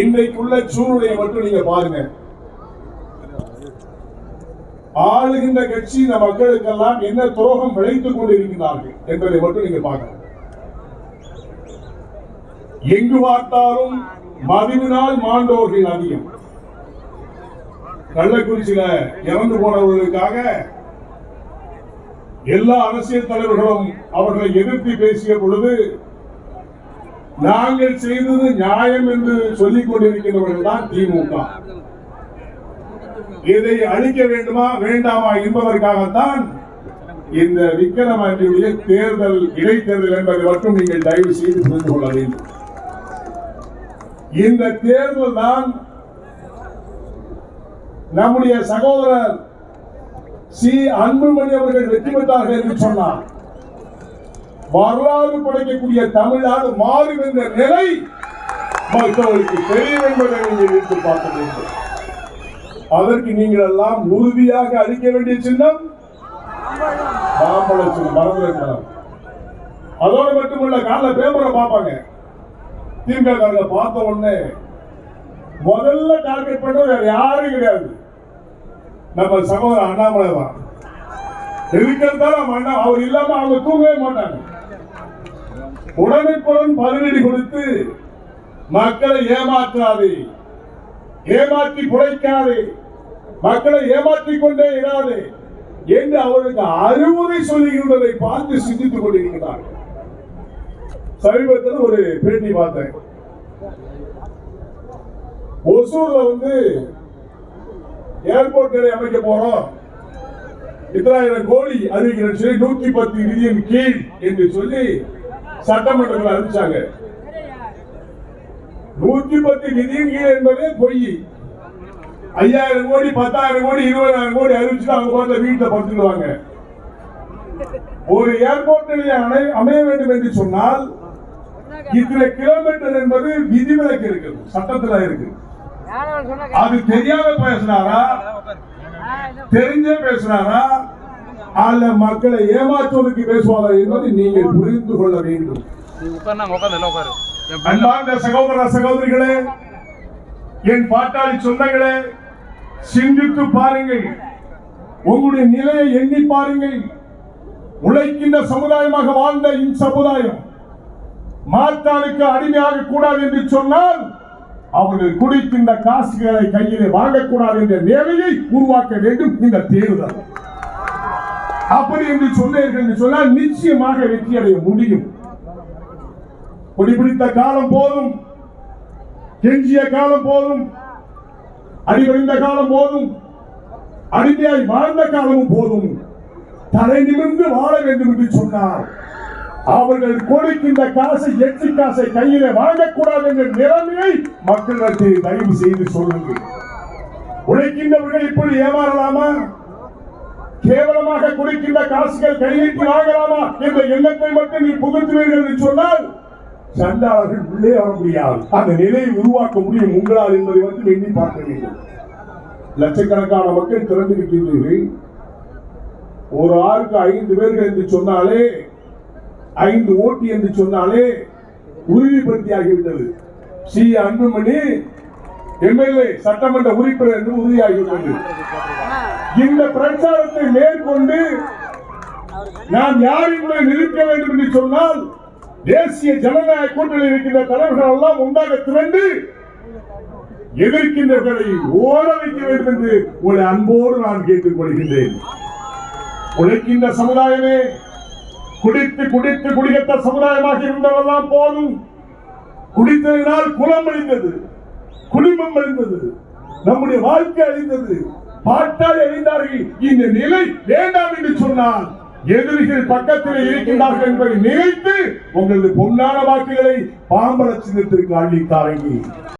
இன்றைக்குள்ள சூழ்நிலையை மட்டும் நீங்க பாருங்க. ஆளுகின்ற கட்சி இந்த மக்களுக்கெல்லாம் என்ன துரோகம் விளைத்துக் கொண்டிருக்கிறார்கள் என்பதை மட்டும் நீங்க பார்க்கணும் எங்கு பார்த்தாலும் மதுவினால் மாண்டோர்கள் அதிகம். கள்ளக்குறிச்சியில இறந்து போனவர்களுக்காக எல்லா அரசியல் தலைவர்களும் அவர்களை எதிர்த்து பேசிய பொழுது நாங்கள் செய்தது நியாயம் என்று சொல்லிக் கொண்டிருக்கிறவர்கள் தான் திமுக. இதை அழிக்க வேண்டுமா வேண்டாமா என்பதற்காகத்தான் இந்த விக்கிரமாண்டியுடைய தேர்தல் இடைத்தேர்தல் என்பதை மட்டும் நீங்கள் தயவு செய்து புரிந்து கொள்ள வேண்டும். இந்த தேர்தல் தான் நம்முடைய சகோதரர் சி. அன்புமணி அவர்கள் வெற்றி பெற்றார்கள் என்று சொன்னார். வரலாறு படைக்கக்கூடிய தமிழ்நாடு மாறும் என்ற நிலை மற்றவர்களுக்கு தெரியும் என்பதை நீங்கள் எடுத்து பார்க்க வேண்டும். அதற்கு நீங்கள் எல்லாம் உறுதியாக அளிக்க வேண்டிய சின்னம் மாம்பழ சின்னம் மறந்து அதோடு மட்டுமல்ல காலைல பேப்பரை பார்ப்பாங்க. திமுக காலையில் பார்த்த உடனே முதல்ல டார்கெட் பண்ண வேற யாரும் கிடையாது. நம்ம சகோதரர் அண்ணாமலை தான். இருக்கிறதா நம்ம அண்ணா அவர் இல்லாம அவங்க தூங்கவே மாட்டாங்க. உடனுக்குடன் பதிலடி கொடுத்து மக்களை ஏமாற்றாதே. ஏமாற்றி பிழைக்காதே. மக்களை ஏமாற்றிக் கொண்டே இராதே என்று அவர்களுக்கு அறிவுரை சொல்லுகின்றதை பார்த்து சிந்தித்துக் கொண்டிருக்கிறார்கள். சமீபத்தில் ஒரு பேட்டி பார்த்தேன். ஒசூர்ல வந்து ஏர்போர்ட் நிலையம் அமைக்க போறோம். இத்தனாயிரம் கோடி அறிவிக்கிறேன் சொல்லி நூத்தி பத்து மில்லியன் கீழ் என்று சொல்லி சட்டமன்றத்தில் அறிவிச்சாங்க. நூத்தி பத்து நிதியின் கீழ் என்பதே பொய். ஐயாயிரம் கோடி பத்தாயிரம் கோடி இருபதாயிரம் கோடி அறிவிச்சுட்டு அவங்க பாட்டுல வீட்டுல படுத்துடுவாங்க ஒரு ஏர்போர்ட் நிலையம் அமை- அமைய வேண்டும் என்று சொன்னால் இத்தனை கிலோமீட்டர் என்பது விதிவிலக்கு இருக்குது சட்டத்துல இருக்கு. அது தெரியாம பேசினாரா? தெரிஞ்சே பேசினாரா? அல்ல மக்களை ஏமாற்றுவதற்கு பேசுவார்கள் என்பதை நீங்கள் புரிந்து கொள்ள வேண்டும். என் அன்பார்ந்த சகோதர சகோதரிகளே என் பாட்டாளி சொந்தங்களே சிந்தித்து பாருங்கள். உங்களுடைய நிலையை எண்ணி பாருங்கள். உழைக்கின்ற சமுதாயமாக வாழ்ந்த இந்த சமுதாயம் மாற்றாளுக்கு அடிமையாக கூடாது என்று சொன்னால் அவர்கள் குடிக்கின்ற காசுகளை கையிலே வாங்கக்கூடாது என்ற நிலையை உருவாக்க வேண்டும். இந்த தேர்தல் அப்படி என்று சொன்னீர்கள் என்று சொன்னால் நிச்சயமாக வெற்றி அடைய முடியும். பிடித்த காலம் போதும். கெஞ்சிய காலம் போதும். அடிபணிந்த காலம் போதும். அடிமையாய் வாழ்ந்த காலமும் போதும். தலை நிமிர்ந்து வாழ வேண்டும் என்று சொன்னார். அவர்கள் கொடுக்கின்ற காசை எட்டு காசை கையில வாங்கக்கூடாது என்ற நிலைமையை மக்களிடத்தில் தயவு செய்து சொல்லுங்கள். உழைக்கின்றவர்கள் இப்படி ஏமாறலாமா? கேவலமாக குடிக்கின்ற காசுகள் கையிட்டு வாங்கலாமா என்ற எண்ணத்தை மட்டும் நீ புகுத்துவீர்கள் என்று சொன்னால் சண்டாளர்கள் உள்ளே வர முடியாது. அந்த நிலையை உருவாக்க முடியும் உங்களால் என்பதை மட்டும் எண்ணி பார்க்க வேண்டும். லட்சக்கணக்கான மக்கள் திறந்திருக்கின்றீர்கள் ஒரு ஆளுக்கு ஐந்து பேர்கள் என்று சொன்னாலே ஐந்து ஓட்டி என்று சொன்னாலே உறுதிப்படுத்தி ஆகிவிட்டது சி. அன்புமணி எம்எல்ஏ சட்டமன்ற உறுப்பினர் என்று உறுதியாகிவிட்டது. இந்த பிரச்சாரத்தை மேற்கொண்டு நாம் யார் என்பதை நிறுத்த வேண்டும் என்று சொன்னால் தேசிய ஜனநாயக கூட்டணி இருக்கின்ற தலைவர்கள் எல்லாம் ஒன்றாக திரண்டு எதிர்க்கின்றவர்களை ஓட வைக்க வேண்டும் என்று உங்களை அன்போடு நான் கேட்டுக் கொள்கின்றேன் உழைக்கின்ற சமுதாயமே குடித்து குடித்து குடிகட்ட சமுதாயமாக இருந்தவெல்லாம் போதும். குடித்ததினால் குலம் அழிந்தது குடும்பம் அழிந்தது நம்முடைய வாழ்க்கை அழிந்தது. பார்த்தால் அழிந்தார்கள் இந்த நிலை வேண்டாம் என்று சொன்னால் எதிரிகள் பக்கத்தில் இருக்கின்றார்கள் என்பதை நினைத்து உங்களது பொன்னான வாக்குகளை பாம்பர சின்னத்திற்கு